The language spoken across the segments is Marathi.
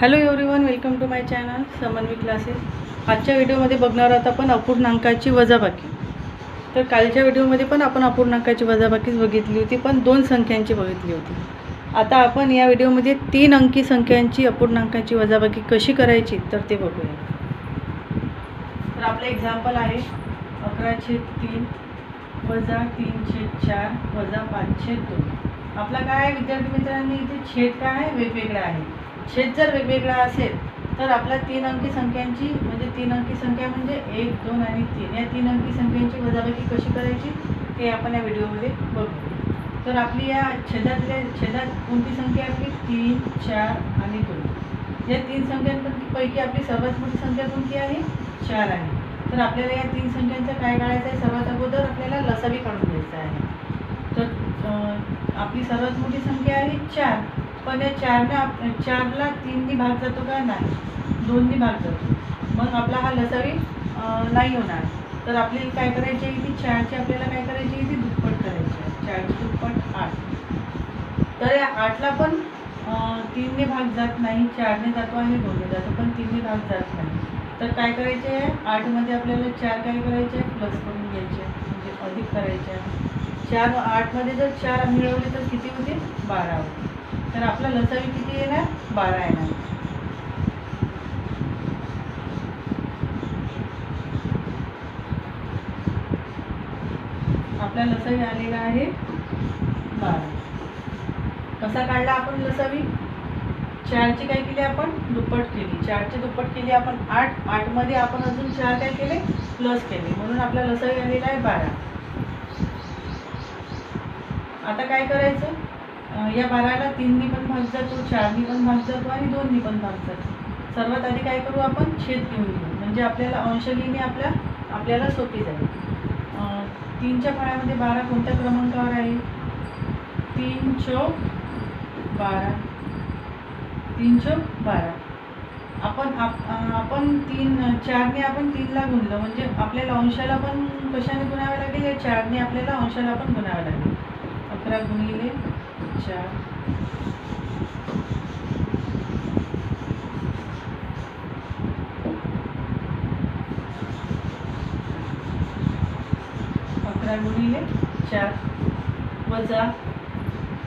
Hello everyone welcome to my channel Samanvi classes आजच्या व्हिडिओमध्ये बघणार आहोत आपण अपूर्णांकाची वजाबाकी. तर कालच्या व्हिडिओमध्ये पण आपण अपूर्णांकाची वजाबाकीच बघितली होती पण दोन संख्यांची बघितली होती. आता आपण या व्हिडिओमध्ये तीन अंकी संख्यांची अपूर्णांकाची वजाबाकी कशी करायची तर ते बघूया. तर आपलं एक्झाम्पल आहे अकरा छेद तीन वजा तीन छेद चार वजा पाच छेद दोन. आपला काय आहे विद्यार्थी मित्रांनी इथे छेद काय आहे? वेगवेगळा आहे. छेद जर वेगवेगळा असेल तर आपल्या तीन अंकी संख्यांची म्हणजे तीन अंकी संख्या म्हणजे एक दोन आणि तीन. या तीन अंकी संख्यांची वजाबाकी कशी करायची ते आपण या व्हिडिओमध्ये बघू. तर आपली या छेदातल्या छेदात कोणती संख्या आपली? तीन चार आणि दोन. या तीन संख्यांपैकी आपली सर्वात मोठी संख्या कोणती आहे? चार आहे. तर आपल्याला या तीन संख्यांचं काय काढायचं आहे? सर्वात अगोदर आपल्याला लसावी काढून घ्यायचा आहे. तर आपली सर्वात मोठी संख्या आहे चार. पण या चारने आप चारला तीननी भाग जातो का? नाही. दोननी भाग जातो. मग आपला हा लसावी नाही होणार. तर आपल्याला काय करायची आहे? ती चारची आपल्याला काय करायची आहे? ती दुप्पट करायची आहे. चारची दुप्पट आठ. तर या आठला पण तीनने भाग जात नाही. चारने जातो आणि दोनने जातो पण तीनने भाग जात नाही. तर काय करायचे आहे? आठमध्ये आपल्याला चार काय करायचे आहे? प्लस करून घ्यायचे म्हणजे अधिक करायचे आहे. चार आठमध्ये जर चार मिळवले तर किती होते बारा होते तर आपला लसावी किती येणार? बारा येणार. आपला लसावी आलेला आहे बारा. कसा काढला आपण लसावी चारची काय केली आपण? दुप्पट केली. चारची दुप्पट केली आपण आठ. आठमध्ये आपण अजून चार काय केले? प्लस केले. म्हणून आपला लसावी आलेला आहे बारा. आता काय करायचं? या बाराला तीननी पण भाग जातो चारनी पण भाग जातो आणि दोननी पण भाग जातो सर्वात आधी काय करू आपण? छेद घेऊन घेऊ. म्हणजे आपल्याला अंशलिनी आपल्या आपल्याला सोपी जाईल. तीनच्या फळ्यामध्ये बारा कोणत्या क्रमांकावर आहे? तीन चौक बारा. तीन चौक बारा. आपण आप आपण तीन चारने आपण तीनला गुणलं. म्हणजे आपल्याला अंशाला पण कशाने गुणावं लागेल? या चारने आपल्याला अंशाला पण गुणावं लागेल. अकरा गुणिले चार अकरा गुणिले चार. वजा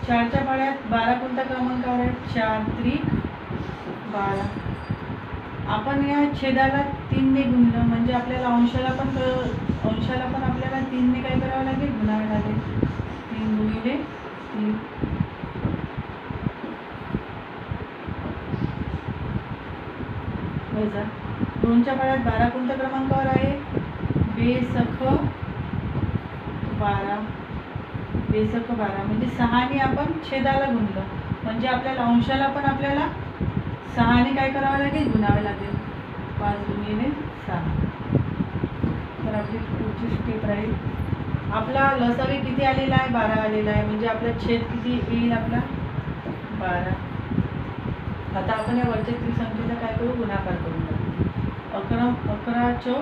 चारच्या पाड्यात बारा कोणता क्रमांकावर आहे चार त्रिक बारा. आपण या छेदाला तीनने गुणलं. म्हणजे आपल्याला अंशाला पण अंशाला पण आपल्याला तीनने काय करावं लागेल गुणावे लागेल तीन गुणिले तीन वजा दोनच्या पाण्यात बारा कोणत्या क्रमांकावर आहे? बेसख बारा. बेसख बारा. म्हणजे सहाने आपण छेदाला गुणलं. म्हणजे आपल्याला अंशाला पण आपल्याला सहाने काय करावं लागेल? गुणावे लागेल. पाच गुणिले सहा. तर आपली पुढची स्टेप राहील. आपला लसावी किती आलेला आहे? बारा आलेला आहे. म्हणजे आपला छेद किती येईल आपला? बारा. आता आपण या वरच्या त्रिसंख्येचा काय करू? गुणाकार करू अकरा अकरा चौ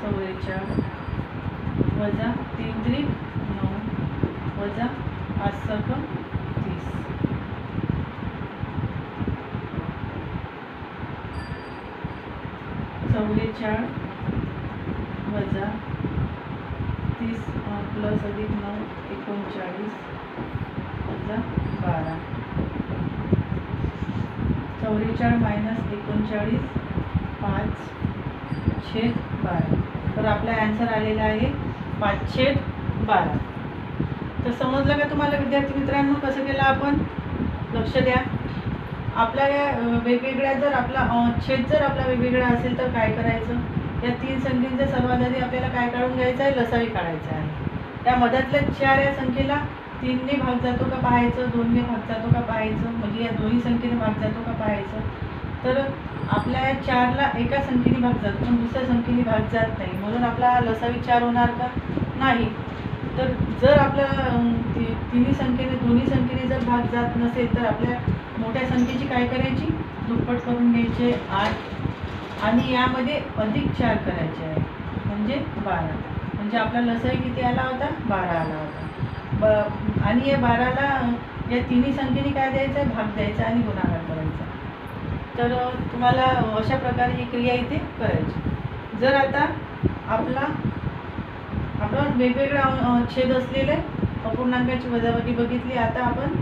चौवेचाळ वजा तीन त्रिक नऊ. वजा पाच सक तीस. चौवेचाळ वजा तीस प्लस अधिक नऊ एकोणचाळीस. वजा बारा. चौवेचाळीस मायनस एकोणचाळीस पाच छेद बारा. तर आपला ॲन्सर आलेला आहे पाच छेद बारा. तर समजलं का तुम्हाला विद्यार्थी मित्रांनो कसं केलं आपण? लक्ष द्या. आपल्या या वेगवेगळ्या जर आपला छेद जर आपला वेगवेगळा असेल तर काय करायचं? या तीन संख्येचा सर्वात आधी आपल्याला काय काढून घ्यायचं आहे? लसावी काढायचा आहे. त्या मधातल्या चार या संख्येला तीनने भाग जातो का पाहायचं दोनने भाग जातो का पाहायचं म्हणजे या दोन्ही संख्येने भाग जातो का पाहायचं? तर आपल्या या चारला एका संख्येने भाग जातो पण दुसऱ्या संख्येने भाग जात नाही. म्हणून आपला लसावी चार होणार का? नाही. तर जर आपल्या ती तिन्ही संख्येने दोन्ही संख्येने जर भाग जात नसेल तर आपल्या मोठ्या संख्येची काय करायची? दुप्पट करून घ्यायचे आठ. आणि यामध्ये अधिक चार करायचे आहे. म्हणजे बारा. म्हणजे आपला लसाई किती आला होता? बारा आला होता. ब आणि या बाराला या तिन्ही संख्येने काय द्यायचं? आहे भाग द्यायचा आणि गुणाकार करायचा. तर तुम्हाला अशा प्रकारे ही क्रिया इथे करायची. जर आता आपला आपला वेगवेगळा छेद असलेले अपूर्णांकाची वजावटी बघितली आता आपण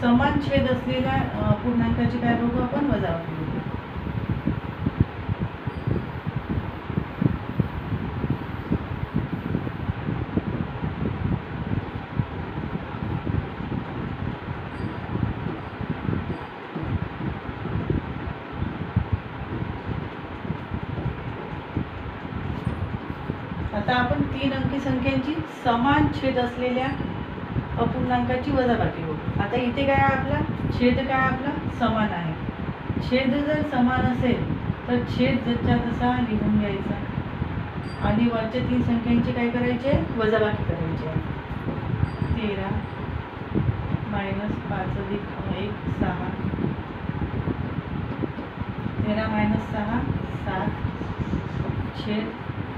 समान छेद असलेल्या पूर्णांकाची अपूर्णांकाची काय बघू आपण? वजावटी बघू आता आपण तीन अंकी संख्यांची समान छेद असलेल्या अपूर्णांकाची वजाबाकी बघू आता इथे काय आपला? छेद काय आपला? समान आहे. छेद जर समान असेल तर छेद जसच्या तसा लिहून घ्यायचा आणि वरच्या तीन संख्यांची काय करायची? आहे वजाबाकी करायची. आहे तेरा मायनस पाच अधिक एक सहा. तेरा मायनस सहा सात. छेद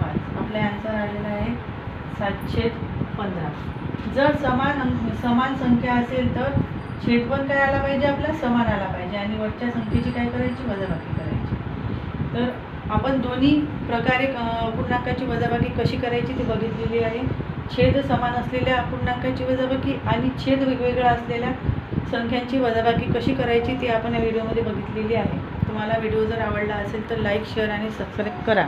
पाच. आपला आन्सर आलेला आहे सातशे पंधरा. जर समान अंक समान संख्या असेल तर छेदपण काय आला पाहिजे आपला? समान आला पाहिजे. आणि वरच्या संख्येची काय करायची? वजाबाकी करायची. तर आपण दोन्ही प्रकारे पूर्णांकाची वजाबाकी कशी करायची ती बघितलेली आहे. छेद समान असलेल्या अपूर्णांकाची वजाबाकी आणि छेद वेगवेगळा असलेल्या संख्यांची वजाबाकी कशी करायची ती आपण या व्हिडिओमध्ये बघितलेली आहे. तुम्हाला व्हिडिओ जर आवडला असेल तर लाईक शेअर आणि सबस्क्राईब करा.